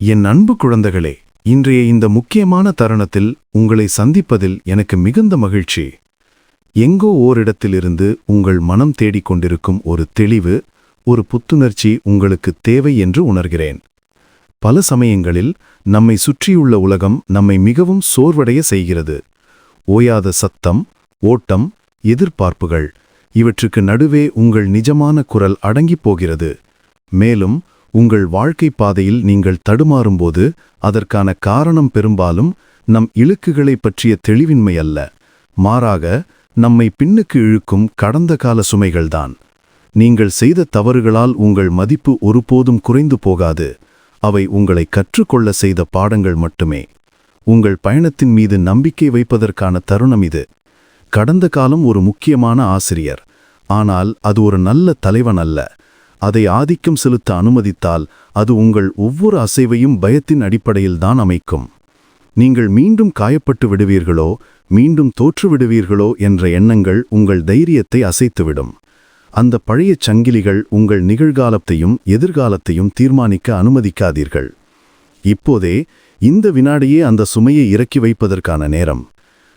என் அன்பு குழந்தைகளே இன்றைய இந்த முக்கியமான தருணத்தில் உங்களை சந்திப்பதில் எனக்கு மிகுந்த மகிழ்ச்சி. எங்கோ ஓரிடத்திலிருந்து உங்கள் மனம் தேடிக் கொண்டிருக்கும் ஒரு தெளிவு ஒரு புத்துணர்ச்சி உங்களுக்கு தேவை என்று உணர்கிறேன். பல சமயங்களில் நம்மை சுற்றியுள்ள உலகம் நம்மை மிகவும் சோர்வடைய செய்கிறது. ஓயாத சத்தம் ஓட்டம் எதிர்பார்ப்புகள் இவற்றுக்கு நடுவே உங்கள் நிஜமான குரல் அடங்கிப் போகிறது. மேலும் உங்கள் வாழ்க்கை பாதையில் நீங்கள் தடுமாறும்போது அதற்கான காரணம் பெரும்பாலும் நம் இலக்குகளை பற்றிய தெளிவின்மை அல்ல. மாறாக நம்மை பின்னுக்கு இழுக்கும் கடந்த கால சுமைகள்தான். நீங்கள் செய்த தவறுகளால் உங்கள் மதிப்பு ஒருபோதும் குறைந்து போகாது. அவை உங்களை கற்றுக்கொள்ள செய்த பாடங்கள் மட்டுமே. உங்கள் பயணத்தின் மீது நம்பிக்கை வைப்பதற்கான தருணம் இது. கடந்த காலம் ஒரு முக்கியமான ஆசிரியர். ஆனால் அது ஒரு நல்ல தலைவன் அல்ல. அதை ஆதிக்கம் செலுத்த அனுமதித்தால் அது உங்கள் ஒவ்வொரு அசைவையும் பயத்தின் அடிப்படையில்தான் அமைக்கும். நீங்கள் மீண்டும் காயப்பட்டு விடுவீர்களோ மீண்டும் தோற்று விடுவீர்களோ என்ற எண்ணங்கள் உங்கள் தைரியத்தை அசைத்துவிடும். அந்த பழைய சங்கிலிகள் உங்கள் நிகழ்காலத்தையும் எதிர்காலத்தையும் தீர்மானிக்க அனுமதிக்காதீர்கள். இப்போதே இந்த வினாடியே அந்த சுமையை இறக்கி வைப்பதற்கான நேரம்.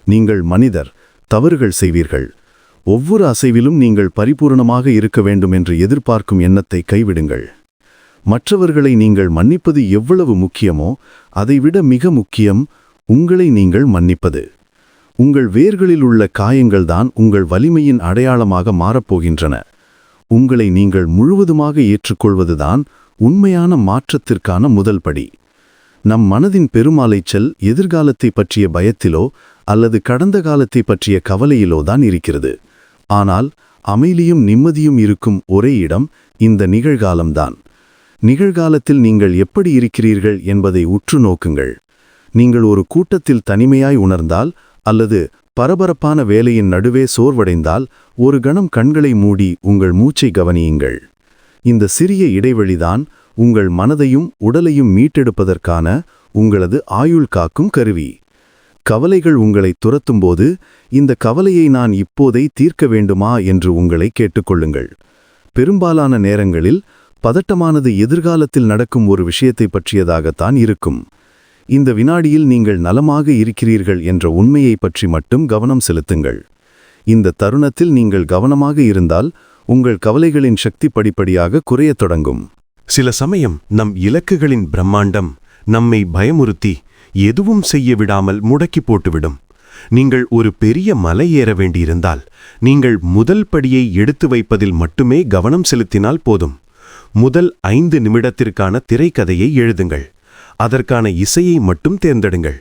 நீங்கள் மனிதர் தவறுகள் செய்வீர்கள். ஒவ்வொரு அசைவிலும் நீங்கள் பரிபூரணமாக இருக்க வேண்டும் என்று எதிர்பார்க்கும் எண்ணத்தை கைவிடுங்கள். மற்றவர்களை நீங்கள் மன்னிப்பது எவ்வளவு முக்கியமோ அதைவிட மிக முக்கியம் உங்களை நீங்கள் மன்னிப்பது. உங்கள் வேர்களில் உள்ள காயங்கள்தான் உங்கள் வலிமையின் அடையாளமாக மாறப்போகின்றன. உங்களை நீங்கள் முழுவதுமாக ஏற்றுக்கொள்வதுதான் உண்மையான மாற்றத்திற்கான முதல் படி. நம் மனதின் பெருமாலைச்சல் எதிர்காலத்தை பற்றிய பயத்திலோ அல்லது கடந்த காலத்தை பற்றிய கவலையிலோ தான் இருக்கிறது. ஆனால் அமைதியும் நிம்மதியும் இருக்கும் ஒரே இடம் இந்த நிகழ்காலம்தான். நிகழ்காலத்தில் நீங்கள் எப்படி இருக்கிறீர்கள் என்பதை உற்று நோக்குங்கள். நீங்கள் ஒரு கூட்டத்தில் தனிமையாய் உணர்ந்தால் அல்லது பரபரப்பான வேலையின் நடுவே சோர்வடைந்தால் ஒரு கணம் கண்களை மூடி உங்கள் மூச்சை கவனியுங்கள். இந்த சிறிய இடைவெளிதான் உங்கள் மனதையும் உடலையும் மீட்டெடுப்பதற்கான உங்களது ஆயுள் காக்கும் கருவி. கவலைகள் உங்களை துரத்தும்போது இந்த கவலையை நான் இப்போதை தீர்க்க வேண்டுமா என்று உங்களை கேட்டுக்கொள்ளுங்கள். பெரும்பாலான நேரங்களில் பதட்டமானது எதிர்காலத்தில் நடக்கும் ஒரு விஷயத்தை பற்றியதாகத்தான் இருக்கும். இந்த வினாடியில் நீங்கள் நலமாக இருக்கிறீர்கள் என்ற உண்மையை பற்றி மட்டும் கவனம் செலுத்துங்கள். இந்த தருணத்தில் நீங்கள் கவனமாக இருந்தால் உங்கள் கவலைகளின் சக்தி படிப்படியாக குறையத் தொடங்கும். சில சமயம் நம் இலக்குகளின் பிரம்மாண்டம் நம்மை பயமுறுத்தி எதுவும் செய்ய விடாமல் முடக்கி போட்டுவிடும். நீங்கள் ஒரு பெரிய மலை ஏற வேண்டியிருந்தால் நீங்கள் முதல் படியை எடுத்து வைப்பதில் மட்டுமே கவனம் செலுத்தினால் போதும். முதல் ஐந்து நிமிடத்திற்கான திரைக்கதையை எழுதுங்கள். அதற்கான இசையை மட்டும் தேர்ந்தெடுங்கள்.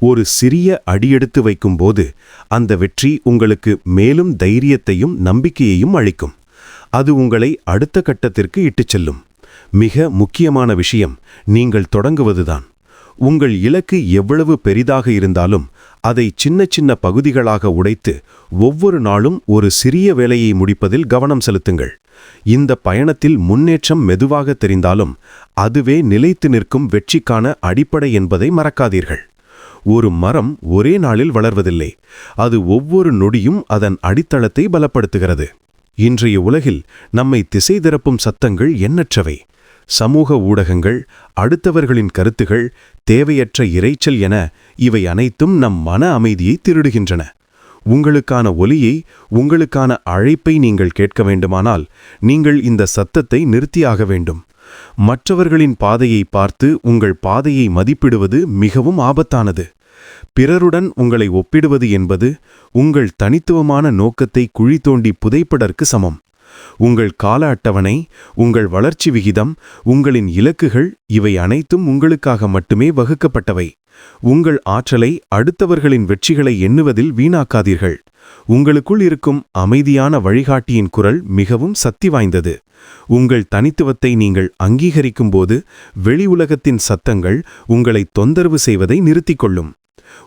ஒரு சிறிய அடியெடுத்து வைக்கும்போது அந்த வெற்றி உங்களுக்கு மேலும் தைரியத்தையும் நம்பிக்கையையும் அளிக்கும். அது உங்களை அடுத்த கட்டத்திற்கு இட்டுச் செல்லும். மிக முக்கியமான விஷயம் நீங்கள் தொடங்குவதுதான். உங்கள் இலக்கு எவ்வளவு பெரிதாக இருந்தாலும் அதை சின்ன சின்ன பகுதிகளாக உடைத்து ஒவ்வொரு நாளும் ஒரு சிறிய வேலையை முடிப்பதில் கவனம் செலுத்துங்கள். இந்த பயணத்தில் முன்னேற்றம் மெதுவாக தெரிந்தாலும் அதுவே நிலைத்து நிற்கும் வெற்றிக்கான அடிப்படை என்பதை மறக்காதீர்கள். ஒரு மரம் ஒரே நாளில் வளர்வதில்லை. அது ஒவ்வொரு நொடியும் அதன் அடித்தளத்தை பலப்படுத்துகிறது. இன்றைய உலகில் நம்மை திசை திறப்பும் சத்தங்கள் எண்ணற்றவை. சமூக ஊடகங்கள் அடுத்தவர்களின் கருத்துகள் தேவையற்ற இரைச்சல் என இவை அனைத்தும் நம் மன அமைதியை திருடுகின்றன. உங்களுக்கான ஒலியை உங்களுக்கான அழைப்பை நீங்கள் கேட்க வேண்டுமானால் நீங்கள் இந்த சத்தத்தை நிறுத்தியாக வேண்டும். மற்றவர்களின் பாதையை பார்த்து உங்கள் பாதையை மதிப்பிடுவது மிகவும் ஆபத்தானது. பிறருடன் உங்களை ஒப்பிடுவது என்பது உங்கள் தனித்துவமான நோக்கத்தை குழி தோண்டி புதைப்பதற்கு சமம். உங்கள் கால அட்டவணை உங்கள் வளர்ச்சி விகிதம் உங்களின் இலக்குகள் இவை அனைத்தும் உங்களுக்காக மட்டுமே வகுக்கப்பட்டவை. உங்கள் ஆற்றலை அடுத்தவர்களின் வெற்றிகளை எண்ணுவதில் வீணாக்காதீர்கள். உங்களுக்குள் இருக்கும் அமைதியான வழிகாட்டியின் குரல் மிகவும் சக்தி வாய்ந்தது. உங்கள் தனித்துவத்தை நீங்கள் அங்கீகரிக்கும்போது வெளி உலகத்தின் சத்தங்கள் உங்களை தொந்தரவு செய்வதை நிறுத்திக் கொள்ளும்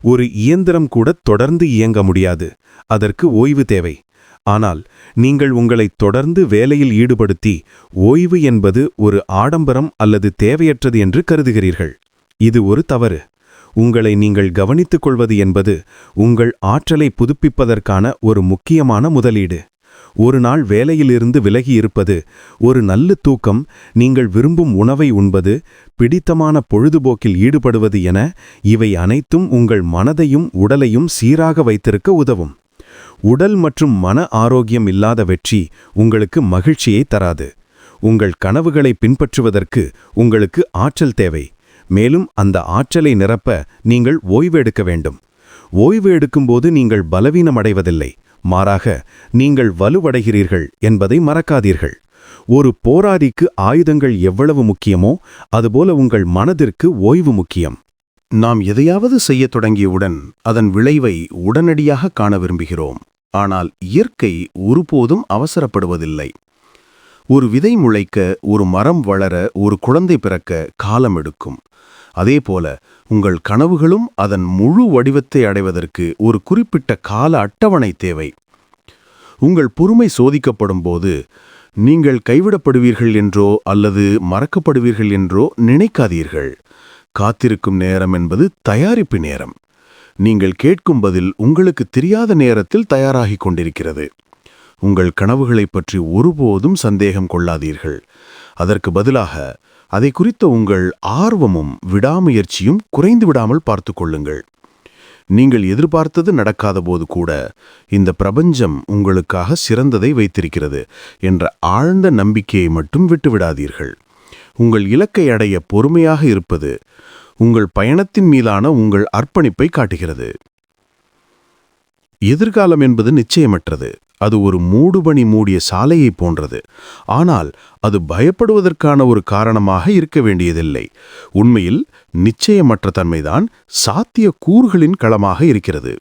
ஒரு இயந்திரம் கூட தொடர்ந்து இயங்க முடியாது. அதற்கு ஓய்வு தேவை. ஆனால் நீங்கள் உங்களை தொடர்ந்து வேலையில் ஈடுபடுத்தி ஓய்வு என்பது ஒரு ஆடம்பரம் அல்லது தேவையற்றது என்று கருதுகிறீர்கள். இது ஒரு தவறு. உங்களை நீங்கள் கவனித்துக் கொள்வது என்பது உங்கள் ஆற்றலை புதுப்பிப்பதற்கான ஒரு முக்கியமான முதலீடு. ஒரு நாள் வேலையிலிருந்து விலகி இருப்பது ஒரு நல்ல தூக்கம் நீங்கள் விரும்பும் உணவை உண்பது பிடித்தமான பொழுதுபோக்கில் ஈடுபடுவது என இவை அனைத்தும் உங்கள் மனதையும் உடலையும் சீராக வைத்திருக்க உதவும். உடல் மற்றும் மன ஆரோக்கியம் இல்லாத வெற்றி உங்களுக்கு மகிழ்ச்சியை தராது. உங்கள் கனவுகளை பின்பற்றுவதற்கு உங்களுக்கு ஆற்றல் தேவை. மேலும் அந்த ஆற்றலை நிரப்ப நீங்கள் ஓய்வு எடுக்க வேண்டும். ஓய்வு எடுக்கும்போது நீங்கள் பலவீனமடைவதில்லை மாறாக நீங்கள் வலுவடைகிறீர்கள் என்பதை மறக்காதீர்கள். ஒரு போராடிக்கு ஆயுதங்கள் எவ்வளவு முக்கியமோ அதுபோல உங்கள் மனதிற்கு ஓய்வு முக்கியம். நாம் எதையாவது செய்யத் தொடங்கியவுடன் அதன் விளைவை உடனடியாக காண விரும்புகிறோம். ஆனால் இயற்கை ஒருபோதும் அவசரப்படுவதில்லை. ஒரு விதை முளைக்க ஒரு மரம் வளர ஒரு குழந்தை பிறக்க காலம் எடுக்கும். அதேபோல உங்கள் கனவுகளும் அதன் முழு வடிவத்தை அடைவதற்கு ஒரு குறிப்பிட்ட கால அட்டவணை தேவை. உங்கள் பொறுமை சோதிக்கப்படும் போது நீங்கள் கைவிடப்படுவீர்கள் என்றோ அல்லது மறக்கப்படுவீர்கள் என்றோ நினைக்காதீர்கள். காத்திருக்கும் நேரம் என்பது தயாரிப்பு நேரம். நீங்கள் கேட்கும் பதில் உங்களுக்கு தெரியாத நேரத்தில் தயாராகிக் கொண்டிருக்கிறது. உங்கள் கனவுகளைப் பற்றி ஒருபோதும் சந்தேகம் கொள்ளாதீர்கள். அதற்கு பதிலாக அதை குறித்த உங்கள் ஆர்வமும் விடாமுயற்சியும் குறைந்து விடாமல் பார்த்து கொள்ளுங்கள். நீங்கள் எதிர்பார்த்தது நடக்காத போது கூட இந்த பிரபஞ்சம் உங்களுக்காக சிறந்ததை வைத்திருக்கிறது என்ற ஆழ்ந்த நம்பிக்கையை மட்டும் விட்டுவிடாதீர்கள். உங்கள் இலக்கை அடைய பொறுமையாக இருப்பது உங்கள் பயணத்தின் மீதான உங்கள் அர்ப்பணிப்பை காட்டுகிறது. எதிர்காலம் என்பது நிச்சயமற்றது. அது ஒரு மூடுபணி மூடிய சாலையைப் போன்றது. ஆனால் அது பயப்படுவதற்கான ஒரு காரணமாக இருக்க வேண்டியதில்லை. உண்மையில் நிச்சயமற்ற தன்மைதான் சாத்திய கூறுகளின் களமாக இருக்கிறது.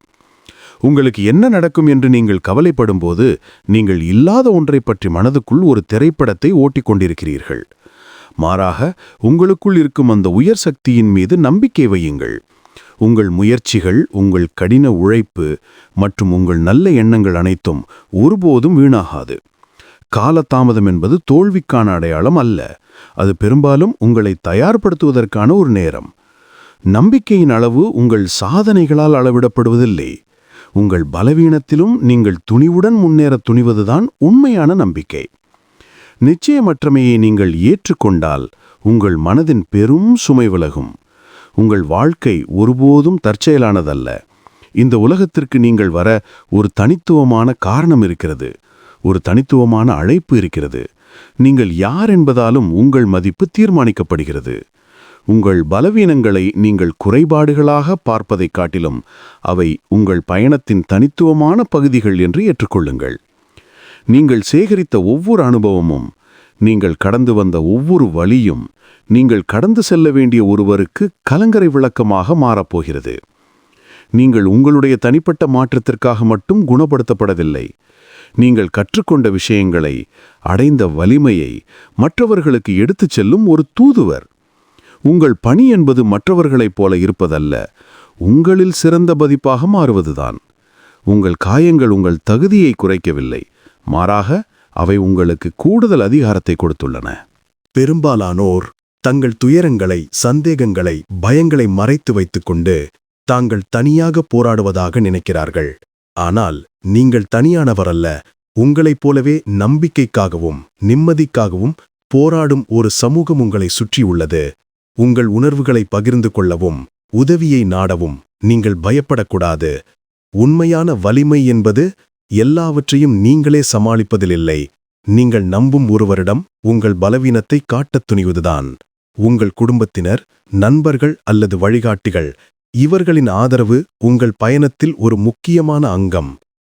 உங்களுக்கு என்ன நடக்கும் என்று நீங்கள் கவலைப்படும்போது நீங்கள் இல்லாத ஒன்றைப் பற்றி மனதுக்குள் ஒரு திரைப்படத்தை ஓட்டிக் கொண்டிருக்கிறீர்கள். மாறாக உங்களுக்குள் இருக்கும் அந்த உயர் சக்தியின் மீது நம்பிக்கை வையுங்கள். உங்கள் முயற்சிகள் உங்கள் கடின உழைப்பு மற்றும் உங்கள் நல்ல எண்ணங்கள் அனைத்தும் ஒருபோதும் வீணாகாது. காலதாமதம் என்பது தோல்விக்கான அடையாளம் அல்ல. அது பெரும்பாலும் உங்களை தயார்படுத்துவதற்கான ஒரு நேரம். நம்பிக்கையின் அளவு உங்கள் சாதனைகளால் அளவிடப்படுவதில்லை. உங்கள் பலவீனத்திலும் நீங்கள் துணிவுடன் முன்னேற துணிவதுதான் உண்மையான நம்பிக்கை. நிச்சயமற்றமையை நீங்கள் ஏற்றுக்கொண்டால் உங்கள் மனதின் பெரும் சுமை விலகும். உங்கள் வாழ்க்கை ஒருபோதும் தற்செயலானதல்ல. இந்த உலகத்திற்கு நீங்கள் வர ஒரு தனித்துவமான காரணம் இருக்கிறது. ஒரு தனித்துவமான அழைப்பு இருக்கிறது. நீங்கள் யார் என்பதாலும் உங்கள் மதிப்பு தீர்மானிக்கப்படுகிறது. உங்கள் பலவீனங்களை நீங்கள் குறைபாடுகளாக பார்ப்பதைக் காட்டிலும் அவை உங்கள் பயணத்தின் தனித்துவமான பகுதிகள் என்று ஏற்றுக்கொள்ளுங்கள். நீங்கள் சேகரித்த ஒவ்வொரு அனுபவமும் நீங்கள் கடந்து வந்த ஒவ்வொரு வழியும் நீங்கள் கடந்து செல்ல வேண்டிய ஒருவருக்கு கலங்கரை விளக்கமாக மாறப்போகிறது நீங்கள் உங்களுடைய தனிப்பட்ட மாற்றத்திற்காக மட்டும் குணப்படுத்தப்படவில்லை. நீங்கள் கற்றுக்கொண்ட விஷயங்களை அடைந்த வலிமையை மற்றவர்களுக்கு எடுத்துச் செல்லும் ஒரு தூதுவர். உங்கள் பணி என்பது மற்றவர்களைப் போல இருப்பதல்ல உங்களில் சிறந்த பதிப்பாக மாறுவதுதான். உங்கள் காயங்கள் உங்கள் தகுதியை குறைக்கவில்லை. மாறாக அவை உங்களுக்கு கூடுதல் அதிகாரத்தை கொடுத்துள்ளன. பெரும்பாலானோர் தங்கள் துயரங்களை சந்தேகங்களை பயங்களை மறைத்து வைத்துக்கொண்டு தாங்கள் தனியாக போராடுவதாக நினைக்கிறார்கள். ஆனால் நீங்கள் தனியானவரல்ல உங்களைப் போலவே நம்பிக்கைக்காகவும் நிம்மதிக்காகவும் போராடும் ஒரு சமூகம் உங்களை சுற்றியுள்ளது. உங்கள் உணர்வுகளை பகிர்ந்து கொள்ளவும் உதவியை நாடவும் நீங்கள் பயப்படக்கூடாது. உண்மையான வலிமை என்பது எல்லாவற்றையும் நீங்களே சமாளிப்பதிலில்லை. நீங்கள் நம்பும் ஒருவரிடம் உங்கள் பலவீனத்தை காட்டத் துணிவதுதான். உங்கள் குடும்பத்தினர் நண்பர்கள் அல்லது வழிகாட்டிகள் இவர்களின் ஆதரவு உங்கள் பயணத்தில் ஒரு முக்கியமான அங்கம்.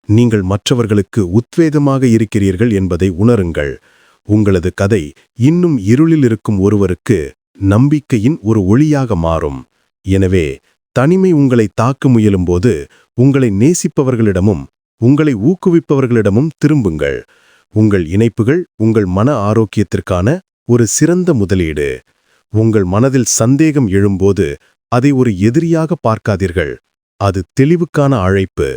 நீங்கள் மற்றவர்களுக்கு உத்வேகமாக இருக்கிறீர்கள் என்பதை உணருங்கள். உங்களது கதை இன்னும் இருளில் இருக்கும் ஒருவருக்கு நம்பிக்கையின் ஒரு ஒளியாக மாறும். எனவே தனிமை உங்களை தாக்க முயலும்போது உங்களை நேசிப்பவர்களிடமும் உங்களை ஊக்குவிப்பவர்களிடமும் திரும்புங்கள். உங்கள் இணைப்புகள் உங்கள் மன ஆரோக்கியத்திற்கான ஒரு சிறந்த முதலீடு. உங்கள் மனதில் சந்தேகம் எழும்போது அதை ஒரு எதிரியாக பார்க்காதீர்கள். அது தெளிவுக்கான அழைப்பு.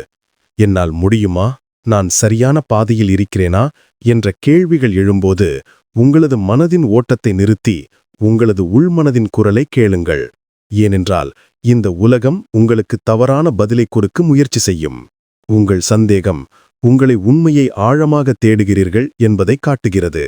என்னால் முடியுமா? நான் சரியான பாதையில் இருக்கிறேனா? என்ற கேள்விகள் எழும்போது உங்களது மனதின் ஓட்டத்தை நிறுத்தி உங்களது உள்மனதின் குரலை கேளுங்கள். ஏனென்றால் இந்த உலகம் உங்களுக்கு தவறான பதிலை கொடுக்க முயற்சி செய்யும். உங்கள் சந்தேகம் உங்களை உண்மையை ஆழமாக தேடுகிறீர்கள் என்பதை காட்டுகிறது.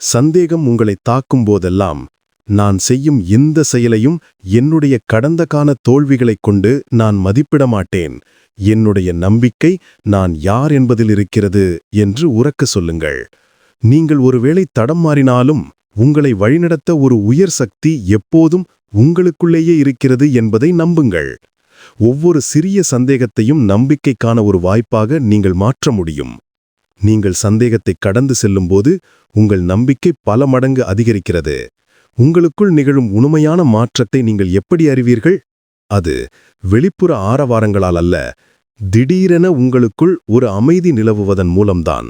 சந்தேகம் உங்களை தாக்கும் போதெல்லாம் நான் செய்யும் எந்த செயலையும் என்னுடைய கடந்த கால தோல்விகளைக் கொண்டு நான் மதிப்பிட மாட்டேன். என்னுடைய நம்பிக்கை நான் யார் என்பதில் இருக்கிறது என்று உறக்க சொல்லுங்கள். நீங்கள் ஒருவேளை தடம் மாறினாலும் உங்களை வழிநடத்த ஒரு உயர் சக்தி எப்போதும் உங்களுக்குள்ளேயே இருக்கிறது என்பதை நம்புங்கள். ஒவ்வொரு சிறிய சந்தேகத்தையும் நம்பிக்கைக்கான ஒரு வாய்ப்பாக நீங்கள் மாற்ற முடியும். நீங்கள் சந்தேகத்தை கடந்து செல்லும்போது உங்கள் நம்பிக்கை பல மடங்கு அதிகரிக்கிறது. உங்களுக்குள் நிகழும் உண்மையான மாற்றத்தை நீங்கள் எப்படி அறிவீர்கள்? அது வெளிப்புற ஆரவாரங்களால் அல்ல திடீரென உங்களுக்குள் ஒரு அமைதி நிலவுவதன் மூலம்தான்.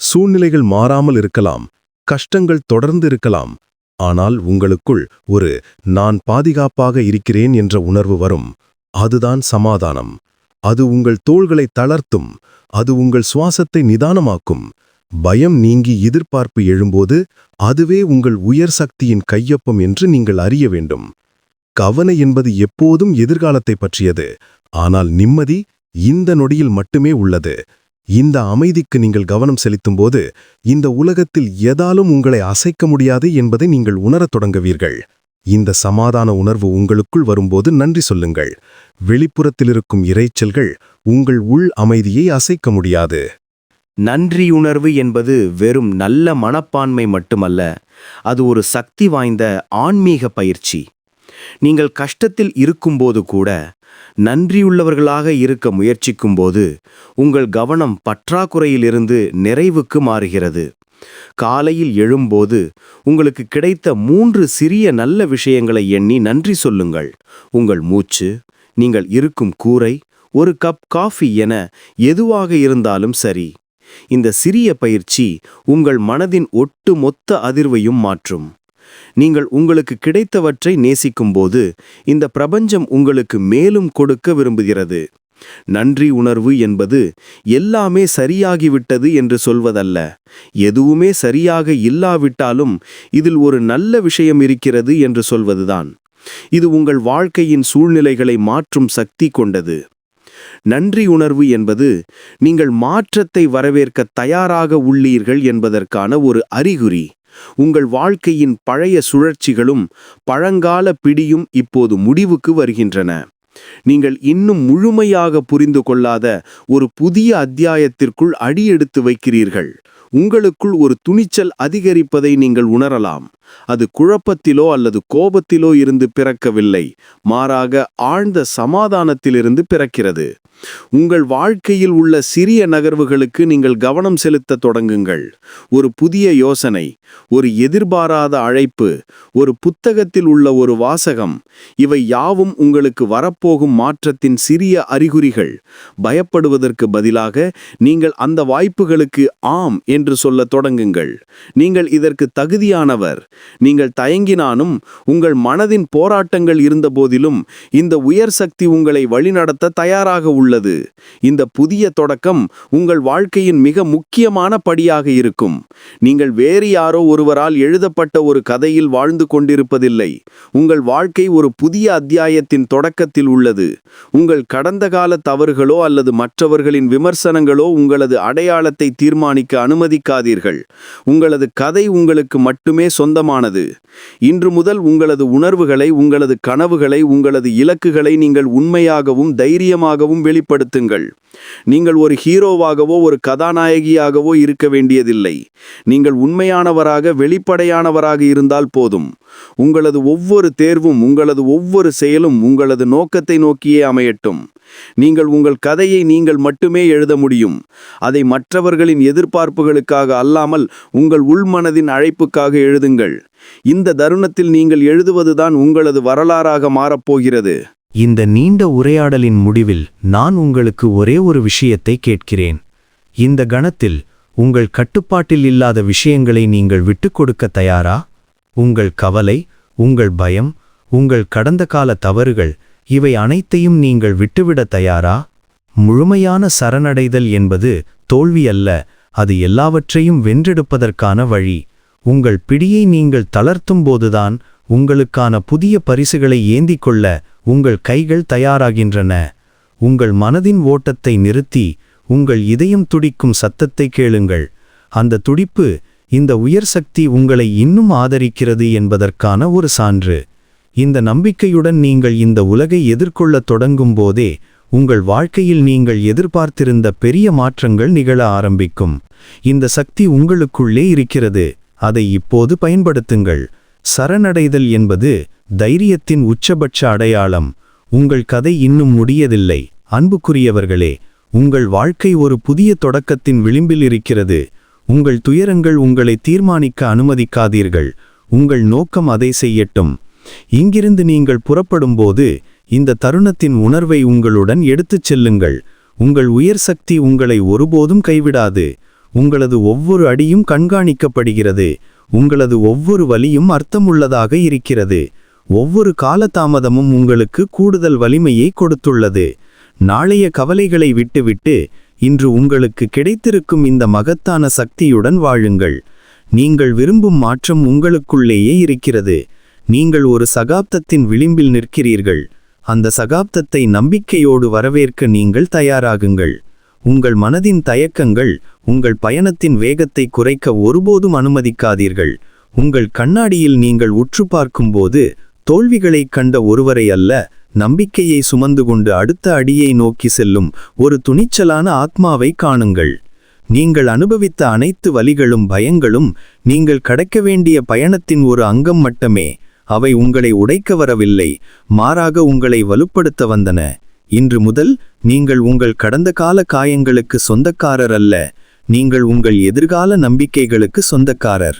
சூழ்நிலைகள் மாறாமல் இருக்கலாம் கஷ்டங்கள் தொடர்ந்து இருக்கலாம் ஆனால் உங்களுக்குள் ஒரு நான் பாதுகாப்பாக இருக்கிறேன் என்ற உணர்வு வரும். அதுதான் சமாதானம். அது உங்கள் தோள்களை தளர்த்தும் அது உங்கள் சுவாசத்தை நிதானமாக்கும். பயம் நீங்கி எதிர்பார்ப்பு எழும்போது அதுவே உங்கள் உயர் சக்தியின் கையொப்பம் என்று நீங்கள் அறிய வேண்டும். கவனை என்பது எப்போதும் எதிர்காலத்தை பற்றியது. ஆனால் நிம்மதி இந்த நொடியில் மட்டுமே உள்ளது. இந்த அமைதிக்கு நீங்கள் கவனம் செலுத்தும்போது இந்த உலகத்தில் எதாலும் உங்களை அசைக்க முடியாது என்பதை நீங்கள் உணரத் தொடங்குவீர்கள். இந்த சமாதான உணர்வு உங்களுக்குள் வரும்போது நன்றி சொல்லுங்கள். வெளிப்புறத்தில் இருக்கும் இரைச்சல்கள் உங்கள் உள் அமைதியை அசைக்க முடியாது. நன்றியுணர்வு என்பது வெறும் நல்ல மனப்பான்மை மட்டுமல்ல அது ஒரு சக்தி வாய்ந்த ஆன்மீக பயிற்சி. நீங்கள் கஷ்டத்தில் இருக்கும்போது கூட நன்றியுள்ளவர்களாக இருக்க முயற்சிக்கும்போது உங்கள் கவனம் பற்றாக்குறையிலிருந்து நிறைவுக்கு மாறுகிறது. காலையில் எழும்போது உங்களுக்கு கிடைத்த மூன்று சிறிய நல்ல விஷயங்களை எண்ணி நன்றி சொல்லுங்கள். உங்கள் மூச்சு நீங்கள் இருக்கும் கூரை ஒரு கப் காஃபி என எதுவாக இருந்தாலும் சரி. இந்த சிறிய பயிற்சி உங்கள் மனதின் ஒட்டு மொத்த அதிர்வையும் மாற்றும். நீங்கள் உங்களுக்கு கிடைத்தவற்றை நேசிக்கும்போது இந்த பிரபஞ்சம் உங்களுக்கு மேலும் கொடுக்க விரும்புகிறது. நன்றி உணர்வு என்பது எல்லாமே சரியாகிவிட்டது என்று சொல்வதல்ல. எதுவுமே சரியாக இல்லாவிட்டாலும் இதில் ஒரு நல்ல விஷயம் இருக்கிறது என்று சொல்வதுதான். இது உங்கள் வாழ்க்கையின் சூழ்நிலைகளை மாற்றும் சக்தி கொண்டது. நன்றி உணர்வு என்பது நீங்கள் மாற்றத்தை வரவேற்க தயாராக உள்ளீர்கள் என்பதற்கான ஒரு அறிகுறி. உங்கள் வாழ்க்கையின் பழைய சுழற்சிகளும் பழங்கால பிடியும் இப்போது முடிவுக்கு வருகின்றன. நீங்கள் இன்னும் முழுமையாக புரிந்து கொள்ளாத ஒரு புதிய அத்தியாயத்திற்குள் அடியெடுத்து வைக்கிறீர்கள். உங்களுக்குள் ஒரு துணிச்சல் அதிகரிப்பதை நீங்கள் உணரலாம். அது குழப்பத்திலோ அல்லது கோபத்திலோ இருந்து பிறக்கவில்லை. மாறாக ஆழ்ந்த சமாதானத்திலிருந்து பிறக்கிறது. உங்கள் வாழ்க்கையில் உள்ள சிறிய நகர்வுகளுக்கு நீங்கள் கவனம் செலுத்த தொடங்குங்கள். ஒரு புதிய யோசனை ஒரு எதிர்பாராத அழைப்பு ஒரு புத்தகத்தில் உள்ள ஒரு வாசகம் இவை யாவும் உங்களுக்கு வரப்போகும் மாற்றத்தின் சிறிய அறிகுறிகள். பயப்படுவதற்கு பதிலாக நீங்கள் அந்த வாய்ப்புகளுக்கு ஆம் என்று சொல்ல தொடங்குங்கள். நீங்கள் இதற்கு தகுதியானவர். நீங்கள் தயங்கினானும் உங்கள் மனதின் போராட்டங்கள் இருந்தபோதிலும் இந்த உயர் சக்தி உங்களை வழிநடத்த தயாராக உள்ளது. இந்த புதிய தொடக்கம் உங்கள் வாழ்க்கையின் மிக முக்கியமான படியாக இருக்கும். நீங்கள் வேறு யாரோ ஒருவரால் எழுதப்பட்ட ஒரு கதையில் வாழ்ந்து கொண்டிருப்பதில்லை. உங்கள் வாழ்க்கை ஒரு புதிய அத்தியாயத்தின் தொடக்கத்தில் உள்ளது. உங்கள் கடந்த கால தவறுகளோ அல்லது மற்றவர்களின் விமர்சனங்களோ உங்களது அடையாளத்தை தீர்மானிக்க அனுமதி அனுமதிக்காதீர்கள். உங்களது கதை உங்களுக்கு மட்டுமே சொந்தமானது. இன்று முதல் உங்களது உணர்வுகளை உங்களது கனவுகளை உங்களது இலக்குகளை நீங்கள் உண்மையாகவும் தைரியமாகவும் வெளிப்படுத்துங்கள். நீங்கள் ஒரு ஹீரோவாகவோ ஒரு கதாநாயகியாகவோ இருக்க வேண்டியதில்லை. நீங்கள் உண்மையானவராக வெளிப்படையானவராக இருந்தால் போதும். உங்களது ஒவ்வொரு தேர்வும் உங்களது ஒவ்வொரு செயலும் உங்களது நோக்கத்தை நோக்கியே அமையட்டும். நீங்கள் உங்கள் கதையை நீங்கள் மட்டுமே எழுத முடியும். அதை மற்றவர்களின் எதிர்பார்ப்புகளுக்காக அல்லாமல் உங்கள் உள்மனதின் அழைப்புக்காக எழுதுங்கள். இந்த தருணத்தில் நீங்கள் எழுதுவதுதான் உங்களது வரலாறாக மாறப்போகிறது. இந்த நீண்ட உரையாடலின் முடிவில் நான் உங்களுக்கு ஒரே ஒரு விஷயத்தை கேட்கிறேன். இந்த கணத்தில் உங்கள் கட்டுப்பாட்டில் இல்லாத விஷயங்களை நீங்கள் விட்டுக் கொடுக்க தயாரா? உங்கள் கவலை உங்கள் பயம் உங்கள் கடந்த கால தவறுகள் இவை அனைத்தையும் நீங்கள் விட்டுவிட தயாரா? முழுமையான சரணடைதல் என்பது தோல்வி அல்ல அது எல்லாவற்றையும் வென்றெடுப்பதற்கான வழி. உங்கள் பிடியை நீங்கள் தளர்த்தும் போதுதான் உங்களுக்கான புதிய பரிசுகளை ஏந்திக் கொள்ள உங்கள் கைகள் தயாராகின்றன. உங்கள் மனதின் ஓட்டத்தை நிறுத்தி உங்கள் இதயம் துடிக்கும் சத்தத்தை கேளுங்கள். அந்த துடிப்பு இந்த உயர் சக்தி உங்களை இன்னும் ஆதரிக்கிறது என்பதற்கான ஒரு சான்று. இந்த நம்பிக்கையுடன் நீங்கள் இந்த உலகை எதிர்கொள்ளத் தொடங்கும் போதே உங்கள் வாழ்க்கையில் நீங்கள் எதிர்பார்த்திருந்த பெரிய மாற்றங்கள் நிகழ ஆரம்பிக்கும். இந்த சக்தி உங்களுக்குள்ளே இருக்கிறது. அதை இப்போது பயன்படுத்துங்கள். சரணடைதல் என்பது தைரியத்தின் உச்சபட்ச அடையாளம். உங்கள் கதை இன்னும் முடியதில்லை அன்புக்குரியவர்களே உங்கள் வாழ்க்கை ஒரு புதிய தொடக்கத்தின் விளிம்பில் இருக்கிறது. உங்கள் துயரங்கள் உங்களை தீர்மானிக்க அனுமதிக்காதீர்கள். உங்கள் நோக்கம் அதை செய்யட்டும். இங்கிருந்து நீங்கள் புறப்படும்போது இந்த தருணத்தின் உணர்வை உங்களுடன் எடுத்துச் செல்லுங்கள். உங்கள் உயர் சக்தி உங்களை ஒருபோதும் கைவிடாது. உங்களது ஒவ்வொரு அடியும் கண்காணிக்கப்படுகிறது. உங்களது ஒவ்வொரு வலியும் அர்த்தமுள்ளதாக இருக்கிறது. ஒவ்வொரு காலதாமதமும் உங்களுக்கு கூடுதல் வலிமையை கொடுத்துள்ளது. நாளைய கவலைகளை விட்டுவிட்டு இன்று உங்களுக்கு கிடைத்திருக்கும் இந்த மகத்தான சக்தியுடன் வாழுங்கள். நீங்கள் விரும்பும் மாற்றம் உங்களுக்குள்ளேயே இருக்கிறது. நீங்கள் ஒரு சகாப்தத்தின் விளிம்பில் நிற்கிறீர்கள். அந்த சகாப்தத்தை நம்பிக்கையோடு வரவேற்க நீங்கள் தயாராகுங்கள். உங்கள் மனதின் தயக்கங்கள் உங்கள் பயணத்தின் வேகத்தை குறைக்க ஒருபோதும் அனுமதிக்காதீர்கள். உங்கள் கண்ணாடியில் நீங்கள் உற்று பார்க்கும்போது தோல்விகளைக் கண்ட ஒருவரை அல்ல நம்பிக்கையை சுமந்து கொண்டு அடுத்த அடியை நோக்கி செல்லும் ஒரு துணிச்சலான ஆத்மாவை காணுங்கள். நீங்கள் அனுபவித்த அனைத்து வலிகளும் பயங்களும் நீங்கள் கடக்க வேண்டிய பயணத்தின் ஒரு அங்கம் மட்டுமே. அவை உங்களை உடைக்க வரவில்லை மாறாக உங்களை வலுப்படுத்த வந்தன. இன்று முதல் நீங்கள் உங்கள் கடந்த கால காயங்களுக்கு சொந்தக்காரர் அல்ல நீங்கள் உங்கள் எதிர்கால நம்பிக்கைகளுக்கு சொந்தக்காரர்.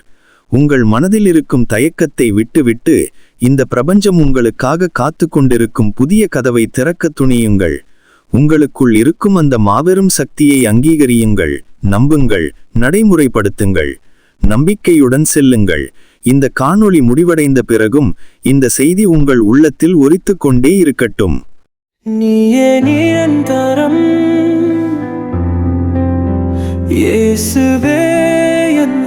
உங்கள் மனதில் இருக்கும் தயக்கத்தை விட்டுவிட்டு இந்த பிரபஞ்சம் உங்களுக்காக காத்து கொண்டிருக்கும் புதிய கதவை திறக்க துணியுங்கள். உங்களுக்குள் இருக்கும் அந்த மாபெரும் சக்தியை அங்கீகரியுங்கள் நம்புங்கள் நடைமுறைப்படுத்துங்கள். நம்பிக்கையுடன் செல்லுங்கள். இந்த காணொளி முடிவடைந்த பிறகும் இந்த செய்தி உங்கள் உள்ளத்தில் உரித்து கொண்டே இருக்கட்டும். நீயே நிரந்தரம். இயேசுவே என்